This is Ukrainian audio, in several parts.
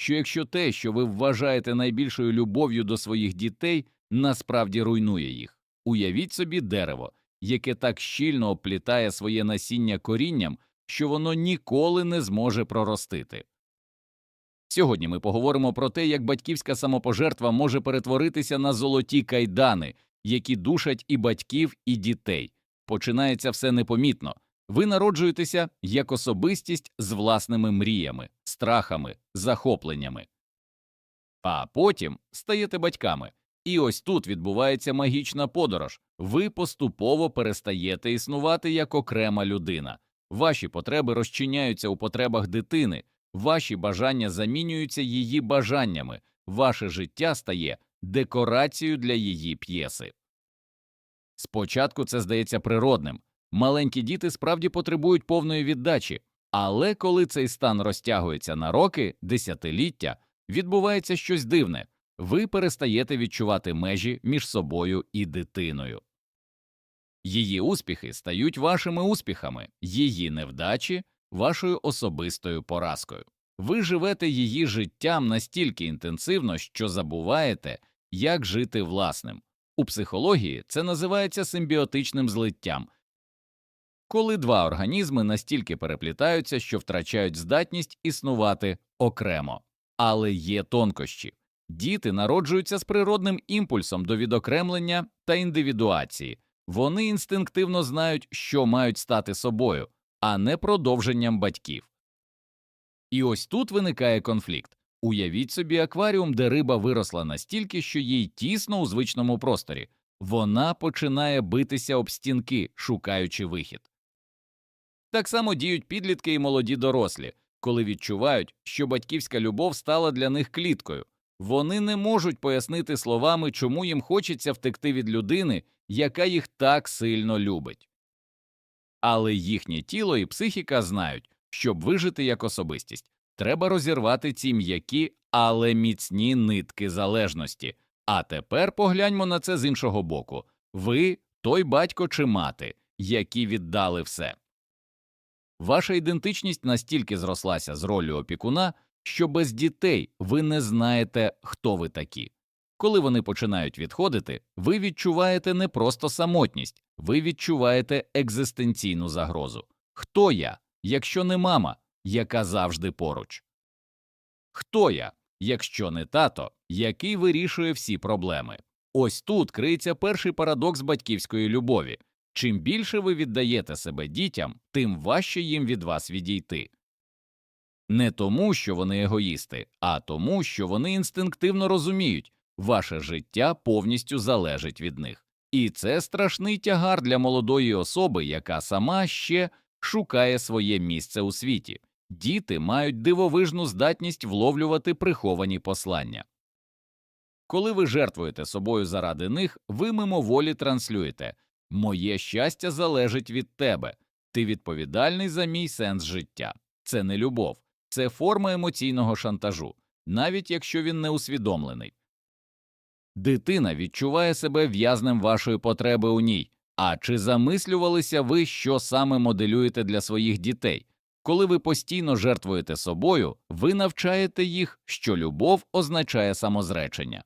що якщо те, що ви вважаєте найбільшою любов'ю до своїх дітей, насправді руйнує їх. Уявіть собі дерево, яке так щільно оплітає своє насіння корінням, що воно ніколи не зможе проростити. Сьогодні ми поговоримо про те, як батьківська самопожертва може перетворитися на золоті кайдани, які душать і батьків, і дітей. Починається все непомітно. Ви народжуєтеся як особистість з власними мріями, страхами, захопленнями. А потім стаєте батьками. І ось тут відбувається магічна подорож. Ви поступово перестаєте існувати як окрема людина. Ваші потреби розчиняються у потребах дитини, ваші бажання замінюються її бажаннями, ваше життя стає декорацією для її п'єси. Спочатку це здається природним. Маленькі діти справді потребують повної віддачі, але коли цей стан розтягується на роки, десятиліття, відбувається щось дивне ви перестаєте відчувати межі між собою і дитиною. Її успіхи стають вашими успіхами, її невдачі вашою особистою поразкою. Ви живете її життям настільки інтенсивно, що забуваєте, як жити власним. У психології це називається симбіотичним злиттям, коли два організми настільки переплітаються, що втрачають здатність існувати окремо. Але є тонкощі. Діти народжуються з природним імпульсом до відокремлення та індивідуації. Вони інстинктивно знають, що мають стати собою, а не продовженням батьків. І ось тут виникає конфлікт. Уявіть собі акваріум, де риба виросла настільки, що їй тісно у звичному просторі. Вона починає битися об стінки, шукаючи вихід. Так само діють підлітки і молоді дорослі, коли відчувають, що батьківська любов стала для них кліткою. Вони не можуть пояснити словами, чому їм хочеться втекти від людини, яка їх так сильно любить. Але їхнє тіло і психіка знають, щоб вижити як особистість, треба розірвати ці м'які, але міцні нитки залежності. А тепер погляньмо на це з іншого боку ви той батько чи мати, які віддали все. Ваша ідентичність настільки зрослася з роллю опікуна, що без дітей ви не знаєте, хто ви такі. Коли вони починають відходити, ви відчуваєте не просто самотність, ви відчуваєте екзистенційну загрозу. Хто я, якщо не мама, яка завжди поруч? Хто я, якщо не тато, який вирішує всі проблеми? Ось тут криється перший парадокс батьківської любові. Чим більше ви віддаєте себе дітям, тим важче їм від вас відійти. Не тому, що вони егоїсти, а тому, що вони інстинктивно розуміють, ваше життя повністю залежить від них. І це страшний тягар для молодої особи, яка сама ще шукає своє місце у світі. Діти мають дивовижну здатність вловлювати приховані послання. Коли ви жертвуєте собою заради них, ви мимоволі транслюєте Моє щастя залежить від тебе, ти відповідальний за мій сенс життя. Це не любов, це форма емоційного шантажу, навіть якщо він не усвідомлений. Дитина відчуває себе в'язнем вашої потреби у ній. А чи замислювалися ви, що саме моделюєте для своїх дітей? Коли ви постійно жертвуєте собою, ви навчаєте їх, що любов означає самозречення.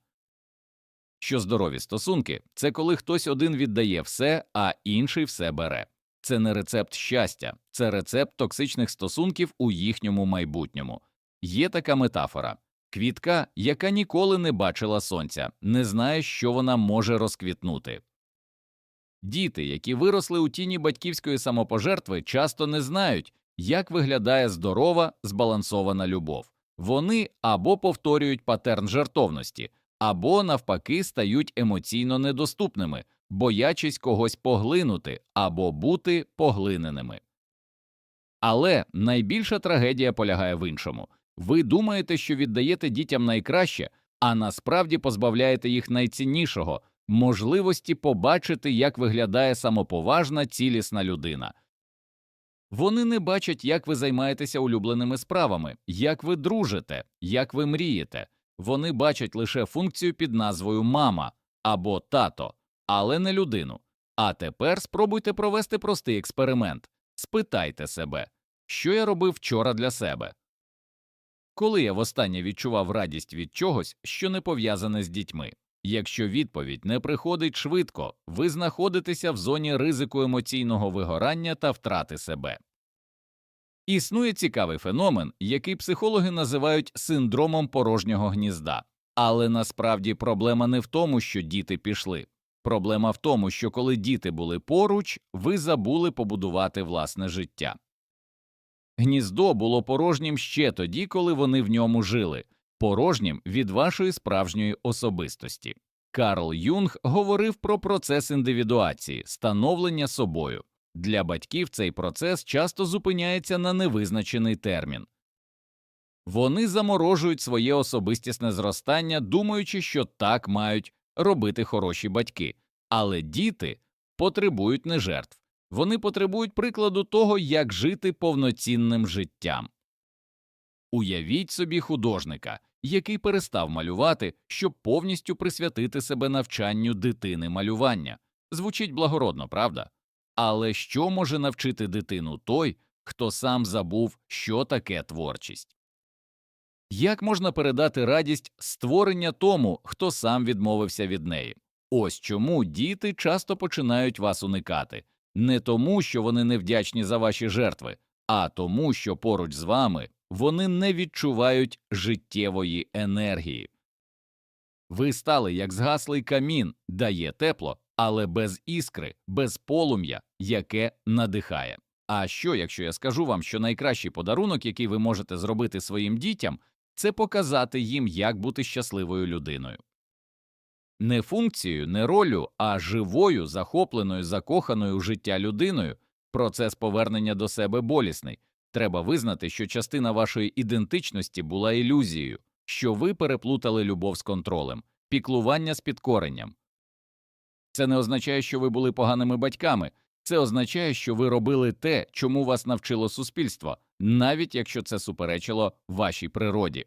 Що здорові стосунки це коли хтось один віддає все, а інший все бере. Це не рецепт щастя, це рецепт токсичних стосунків у їхньому майбутньому. Є така метафора квітка, яка ніколи не бачила сонця, не знає, що вона може розквітнути. Діти, які виросли у тіні батьківської самопожертви, часто не знають, як виглядає здорова, збалансована любов. Вони або повторюють патерн жертовності, або навпаки стають емоційно недоступними, боячись когось поглинути або бути поглиненими. Але найбільша трагедія полягає в іншому ви думаєте, що віддаєте дітям найкраще, а насправді позбавляєте їх найціннішого можливості побачити, як виглядає самоповажна цілісна людина. Вони не бачать, як ви займаєтеся улюбленими справами, як ви дружите, як ви мрієте. Вони бачать лише функцію під назвою мама або тато, але не людину. А тепер спробуйте провести простий експеримент. Спитайте себе, що я робив вчора для себе. Коли я востаннє відчував радість від чогось, що не пов'язане з дітьми? Якщо відповідь не приходить швидко, ви знаходитеся в зоні ризику емоційного вигорання та втрати себе. Існує цікавий феномен, який психологи називають синдромом порожнього гнізда. Але насправді проблема не в тому, що діти пішли. Проблема в тому, що коли діти були поруч, ви забули побудувати власне життя. Гніздо було порожнім ще тоді, коли вони в ньому жили, порожнім від вашої справжньої особистості. Карл Юнг говорив про процес індивідуації, становлення собою. Для батьків цей процес часто зупиняється на невизначений термін. Вони заморожують своє особистісне зростання, думаючи, що так мають робити хороші батьки, але діти потребують не жертв, вони потребують прикладу того, як жити повноцінним життям. Уявіть собі художника, який перестав малювати, щоб повністю присвятити себе навчанню дитини малювання. Звучить благородно, правда? Але що може навчити дитину той, хто сам забув, що таке творчість? Як можна передати радість створення тому, хто сам відмовився від неї? Ось чому діти часто починають вас уникати не тому, що вони невдячні за ваші жертви, а тому, що поруч з вами вони не відчувають життєвої енергії. Ви стали як згаслий камін, дає тепло, але без іскри, без полум'я, яке надихає. А що, якщо я скажу вам, що найкращий подарунок, який ви можете зробити своїм дітям, це показати їм, як бути щасливою людиною. Не функцією, не ролю, а живою, захопленою, закоханою життя людиною. Процес повернення до себе болісний. Треба визнати, що частина вашої ідентичності була ілюзією, що ви переплутали любов з контролем, піклування з підкоренням. Це не означає, що ви були поганими батьками, це означає, що ви робили те, чому вас навчило суспільство, навіть якщо це суперечило вашій природі.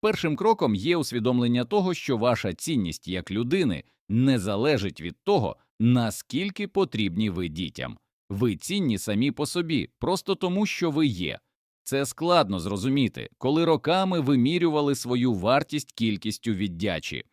Першим кроком є усвідомлення того, що ваша цінність як людини не залежить від того, наскільки потрібні ви дітям. Ви цінні самі по собі, просто тому, що ви є. Це складно зрозуміти, коли роками вимірювали свою вартість кількістю віддячі.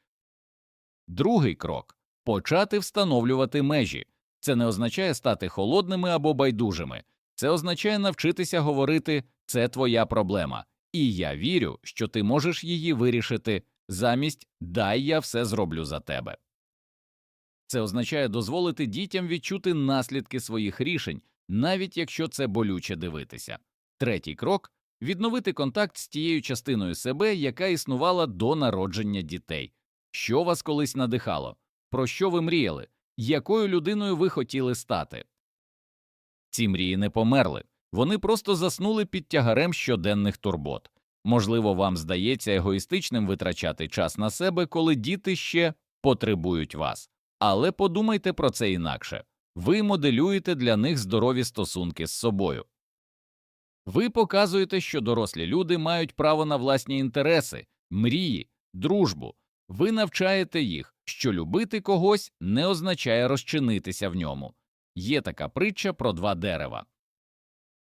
Другий крок почати встановлювати межі. Це не означає стати холодними або байдужими, це означає навчитися говорити це твоя проблема, і я вірю, що ти можеш її вирішити замість дай я все зроблю за тебе. Це означає дозволити дітям відчути наслідки своїх рішень, навіть якщо це болюче дивитися. Третій крок відновити контакт з тією частиною себе, яка існувала до народження дітей. Що вас колись надихало? Про що ви мріяли? Якою людиною ви хотіли стати? Ці мрії не померли, вони просто заснули під тягарем щоденних турбот. Можливо, вам здається егоїстичним витрачати час на себе, коли діти ще потребують вас. Але подумайте про це інакше ви моделюєте для них здорові стосунки з собою. Ви показуєте, що дорослі люди мають право на власні інтереси, мрії, дружбу. Ви навчаєте їх, що любити когось не означає розчинитися в ньому. Є така притча про два дерева.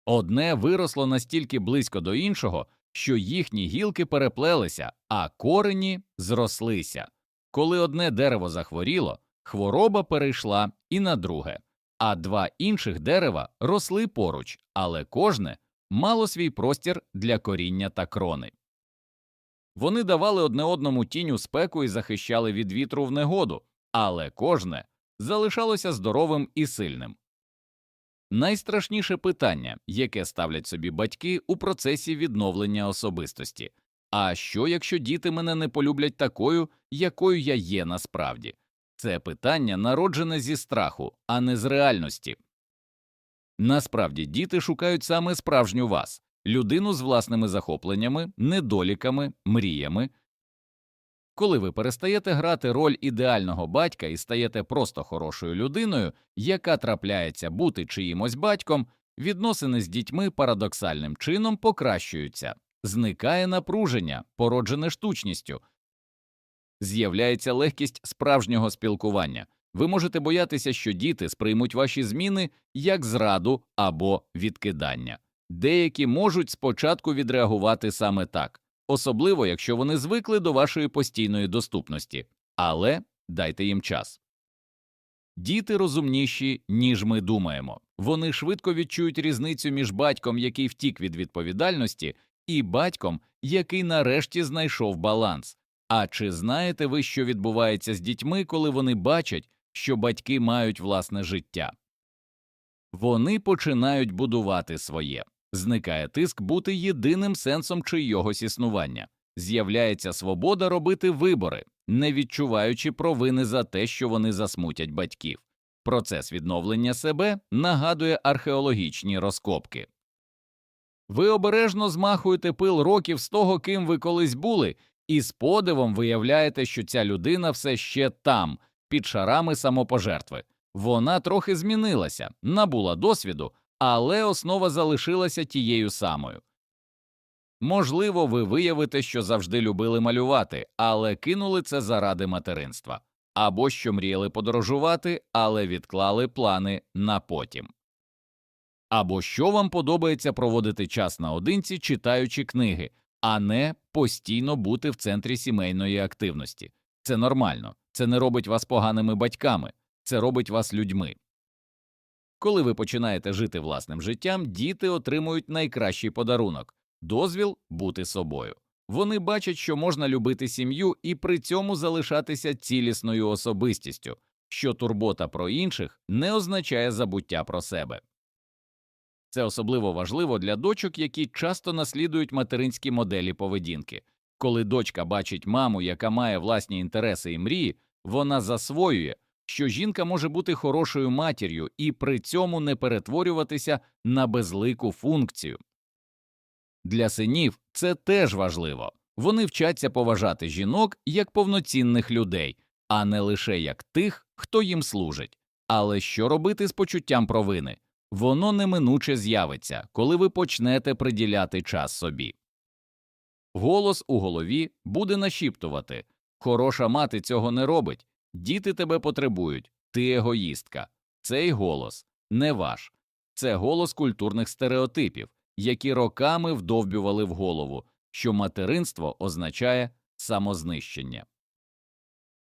Одне виросло настільки близько до іншого, що їхні гілки переплелися, а корені зрослися. Коли одне дерево захворіло, хвороба перейшла і на друге, а два інших дерева росли поруч, але кожне мало свій простір для коріння та крони. Вони давали одне одному тінь у спеку і захищали від вітру в негоду, але кожне залишалося здоровим і сильним. Найстрашніше питання, яке ставлять собі батьки у процесі відновлення особистості а що, якщо діти мене не полюблять такою, якою я є насправді? Це питання народжене зі страху, а не з реальності. Насправді діти шукають саме справжню вас, людину з власними захопленнями, недоліками, мріями. Коли ви перестаєте грати роль ідеального батька і стаєте просто хорошою людиною, яка трапляється бути чиїмось батьком, відносини з дітьми парадоксальним чином покращуються, зникає напруження, породжене штучністю, з'являється легкість справжнього спілкування. Ви можете боятися, що діти сприймуть ваші зміни як зраду або відкидання. Деякі можуть спочатку відреагувати саме так, особливо якщо вони звикли до вашої постійної доступності, але дайте їм час. Діти розумніші, ніж ми думаємо. Вони швидко відчують різницю між батьком, який втік від відповідальності, і батьком, який нарешті знайшов баланс. А чи знаєте ви, що відбувається з дітьми, коли вони бачать, що батьки мають власне життя? Вони починають будувати своє. Зникає тиск бути єдиним сенсом чийогось існування. З'являється свобода робити вибори, не відчуваючи провини за те, що вони засмутять батьків. Процес відновлення себе нагадує археологічні розкопки. Ви обережно змахуєте пил років з того, ким ви колись були, і з подивом виявляєте, що ця людина все ще там, під шарами самопожертви. Вона трохи змінилася, набула досвіду, але основа залишилася тією самою. Можливо, ви виявите, що завжди любили малювати, але кинули це заради материнства, або що мріяли подорожувати, але відклали плани на потім. Або що вам подобається проводити час наодинці, читаючи книги, а не постійно бути в центрі сімейної активності. Це нормально, це не робить вас поганими батьками, це робить вас людьми. Коли ви починаєте жити власним життям, діти отримують найкращий подарунок дозвіл бути собою. Вони бачать, що можна любити сім'ю і при цьому залишатися цілісною особистістю, що турбота про інших не означає забуття про себе. Це особливо важливо для дочок, які часто наслідують материнські моделі поведінки. Коли дочка бачить маму, яка має власні інтереси і мрії, вона засвоює, що жінка може бути хорошою матір'ю і при цьому не перетворюватися на безлику функцію. Для синів це теж важливо вони вчаться поважати жінок як повноцінних людей, а не лише як тих, хто їм служить. Але що робити з почуттям провини? Воно неминуче з'явиться, коли ви почнете приділяти час собі. Голос у голові буде нашіптувати хороша мати цього не робить, діти тебе потребують, ти егоїстка. Цей голос не ваш, це голос культурних стереотипів, які роками вдовбювали в голову, що материнство означає самознищення.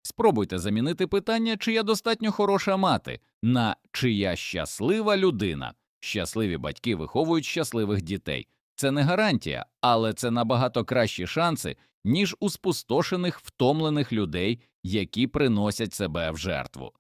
Спробуйте замінити питання, чи я достатньо хороша мати, на чи я щаслива людина. Щасливі батьки виховують щасливих дітей. Це не гарантія, але це набагато кращі шанси, ніж у спустошених, втомлених людей, які приносять себе в жертву.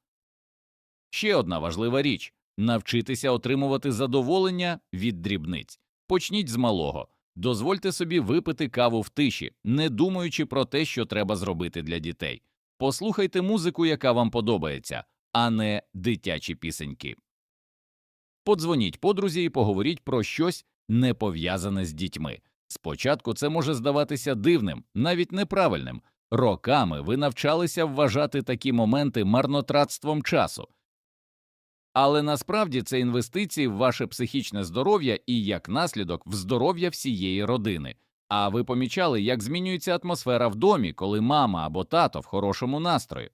Ще одна важлива річ навчитися отримувати задоволення від дрібниць. Почніть з малого, дозвольте собі випити каву в тиші, не думаючи про те, що треба зробити для дітей. Послухайте музику, яка вам подобається, а не дитячі пісеньки. Подзвоніть подрузі і поговоріть про щось не пов'язане з дітьми. Спочатку це може здаватися дивним, навіть неправильним. Роками ви навчалися вважати такі моменти марнотратством часу. Але насправді це інвестиції в ваше психічне здоров'я і як наслідок в здоров'я всієї родини. А ви помічали, як змінюється атмосфера в домі, коли мама або тато в хорошому настрої,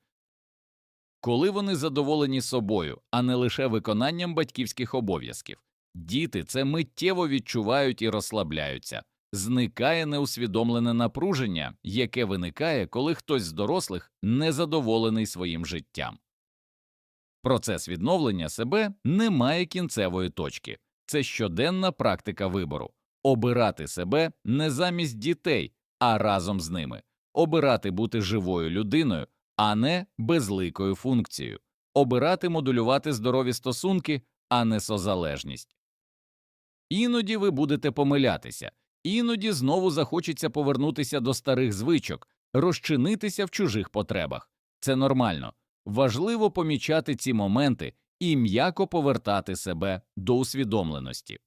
коли вони задоволені собою, а не лише виконанням батьківських обов'язків. Діти це миттєво відчувають і розслабляються, зникає неусвідомлене напруження, яке виникає, коли хтось з дорослих незадоволений своїм життям. Процес відновлення себе не має кінцевої точки, це щоденна практика вибору обирати себе не замість дітей, а разом з ними, обирати бути живою людиною, а не безликою функцією, обирати модулювати здорові стосунки, а не созалежність. Іноді ви будете помилятися, іноді знову захочеться повернутися до старих звичок, розчинитися в чужих потребах. Це нормально. Важливо помічати ці моменти і м'яко повертати себе до усвідомленості.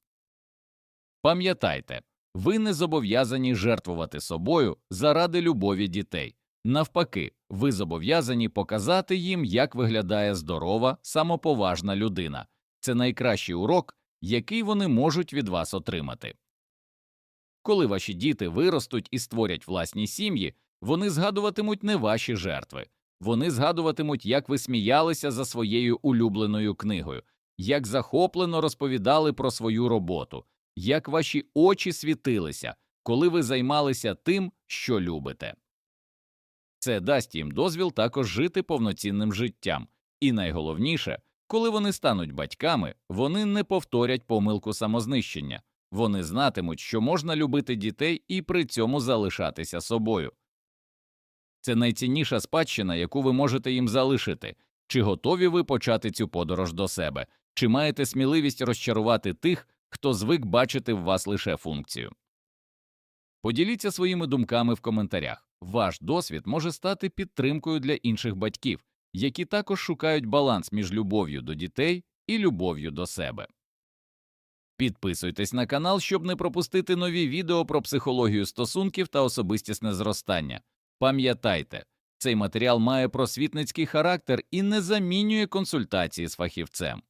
Пам'ятайте, ви не зобов'язані жертвувати собою заради любові дітей. Навпаки, ви зобов'язані показати їм, як виглядає здорова, самоповажна людина. Це найкращий урок, який вони можуть від вас отримати. Коли ваші діти виростуть і створять власні сім'ї, вони згадуватимуть не ваші жертви, вони згадуватимуть, як ви сміялися за своєю улюбленою книгою, як захоплено розповідали про свою роботу, як ваші очі світилися, коли ви займалися тим, що любите. Це дасть їм дозвіл також жити повноцінним життям, і найголовніше, коли вони стануть батьками, вони не повторять помилку самознищення, вони знатимуть, що можна любити дітей і при цьому залишатися собою. Це найцінніша спадщина, яку ви можете їм залишити. Чи готові ви почати цю подорож до себе, чи маєте сміливість розчарувати тих, хто звик бачити в вас лише функцію? Поділіться своїми думками в коментарях. Ваш досвід може стати підтримкою для інших батьків, які також шукають баланс між любов'ю до дітей і любов'ю до себе. Підписуйтесь на канал, щоб не пропустити нові відео про психологію стосунків та особистісне зростання. Пам'ятайте, цей матеріал має просвітницький характер і не замінює консультації з фахівцем.